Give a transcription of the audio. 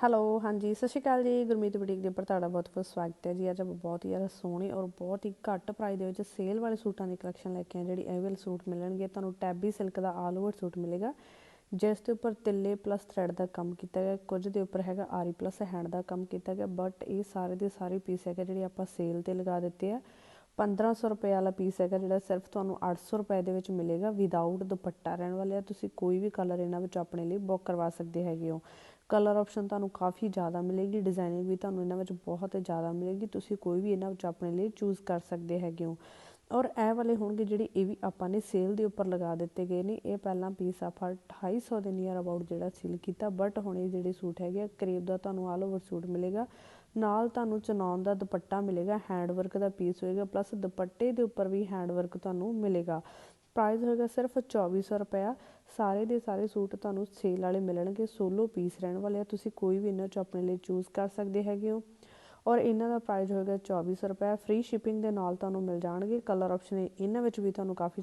Hello ਹਾਂਜੀ, ਸਤਿ ਸ਼੍ਰੀ ਅਕਾਲ ਜੀ। ਗੁਰਮੀਤ ਬੁਟੀਕ ਦੇ ਉੱਪਰ ਤੁਹਾਡਾ ਬਹੁਤ ਬਹੁਤ ਸਵਾਗਤ ਹੈ ਜੀ। ਅੱਜ ਆਪਾਂ ਬਹੁਤ ਹੀ ਜ਼ਿਆਦਾ ਸੋਹਣੇ ਔਰ ਬਹੁਤ ਹੀ ਘੱਟ ਪ੍ਰਾਈਸ ਦੇ ਵਿੱਚ ਸੇਲ ਵਾਲੇ ਸੂਟਾਂ ਦੀ ਕਲੈਕਸ਼ਨ ਲੈ ਕੇ ਆਏ ਜਿਹੜੀ ਇਹ ਵਾਲੇ ਸੂਟ ਮਿਲਣਗੇ। ਤੁਹਾਨੂੰ ਟੈਬੀ ਸਿਲਕ ਦਾ ਆਲ ਓਵਰ ਸੂਟ ਮਿਲੇਗਾ। ਜਿਸ ਦੇ ਉੱਪਰ ਤਿੱਲੇ ਪਲੱਸ ਥ੍ਰੈਡ ਦਾ ਕੰਮ ਕੀਤਾ ਗਿਆ, ਕੁਝ ਦੇ ਉੱਪਰ ਹੈਗਾ ਆਰੀ ਪਲੱਸ ਹੈਂਡ ਦਾ ਕੰਮ ਕੀਤਾ ਗਿਆ ਬਟ ਇਹ ਸਾਰੇ ਦੇ ਸਾਰੇ ਪੀਸ ਹੈਗੇ ਜਿਹੜੇ ਆਪਾਂ ਸੇਲ ਤੇ ਲਗਾ ਦਿੱਤੇ ਆ। 1500 ਰੁਪਏ ਵਾਲਾ ਪੀਸ ਹੈਗਾ ਜਿਹੜਾ ਸਿਰਫ ਤੁਹਾਨੂੰ 800 ਰੁਪਏ ਦੇ ਵਿੱਚ ਮਿਲੇਗਾ ਵਿਦਆਊਟ ਦੁਪੱਟਾ ਰਹਿਣ ਵਾਲੇ ਆ। ਤੁਸੀਂ ਕੋਈ ਵੀ ਕਲਰ ਇਹਨਾਂ ਵਿੱਚ ਆਪਣੇ ਲਈ ਬੁੱਕ ਕਰਵਾ ਸਕਦੇ ਹੈਗੇ ਹੋ। ਕਲਰ ਆਪਸ਼ਨ ਤੁਹਾਨੂੰ ਕਾਫੀ ਜ਼ਿਆਦਾ ਮਿਲੇਗੀ, ਡਿਜ਼ਾਈਨਿੰਗ ਵੀ ਤੁਹਾਨੂੰ ਇਹਨਾਂ ਵਿੱਚ ਬਹੁਤ ਜ਼ਿਆਦਾ ਮਿਲੇਗੀ, ਤੁਸੀਂ ਕੋਈ ਵੀ ਇਹਨਾਂ ਵਿੱਚ ਆਪਣੇ ਲਈ ਚੂਜ਼ ਕਰ ਸਕਦੇ ਹੈਗੇ ਹੋ। ਔਰ ਇਹ ਵਾਲੇ ਹੋਣਗੇ ਜਿਹੜੇ ਇਹ ਵੀ ਆਪਾਂ ਨੇ ਸੇਲ ਦੇ ਉੱਪਰ ਲਗਾ ਦਿੱਤੇ ਗਏ ਨੇ, ਇਹ ਪਹਿਲਾਂ ਪੀਸ ਆਪਾਂ 250 ਦੇ ਨੀਅਰ ਅਬਾਊਟ ਜਿਹੜਾ ਸੀਲ ਕੀਤਾ ਬਟ ਹੁਣ ਇਹ ਜਿਹੜੇ ਸੂਟ ਹੈਗੇ ਕਰੀਬ ਦਾ ਤੁਹਾਨੂੰ ਆਲ ਓਵਰ ਸੂਟ ਮਿਲੇਗਾ। ਨਾਲ ਤੁਹਾਨੂੰ ਚਨੌਨ ਦਾ ਦੁਪੱਟਾ ਮਿਲੇਗਾ ਹੈਂਡ ਵਰਕ ਦਾ ਪੀਸ ਹੋਏਗਾ ਪਲੱਸ ਦੁਪੱਟੇ ਦੇ ਉੱਪਰ ਵੀ ਹੈਂਡ ਵਰਕ ਤੁਹਾਨੂੰ ਮਿਲੇਗਾ। ਪ੍ਰਾਈਜ਼ ਹੋਏਗਾ ਸਿਰਫ 2400 ਰੁਪਇਆ। ਸਾਰੇ ਦੇ ਸਾਰੇ ਸੂਟ ਤੁਹਾਨੂੰ ਸੇਲ ਵਾਲੇ ਮਿਲਣਗੇ ਸੋਲੋ ਪੀਸ ਰਹਿਣ ਵਾਲੇ ਆ। ਤੁਸੀਂ ਕੋਈ ਵੀ ਇਹਨਾਂ ਚੋਂ ਆਪਣੇ ਲਈ ਚੂਜ਼ ਕਰ ਸਕਦੇ ਹੈਗੇ ਹੋ। ਔਰ ਇਹਨਾਂ ਦਾ ਪ੍ਰਾਈਜ਼ ਹੋਏਗਾ 2400 ਰੁਪਏ ਫ੍ਰੀ ਸ਼ਿਪਿੰਗ ਦੇ ਨਾਲ ਤੁਹਾਨੂੰ ਮਿਲ ਜਾਣਗੇ। ਕਲਰ ਆਪਸ਼ਨ ਇਹਨਾਂ ਵਿੱਚ ਵੀ ਤੁਹਾਨੂੰ ਕਾਫੀ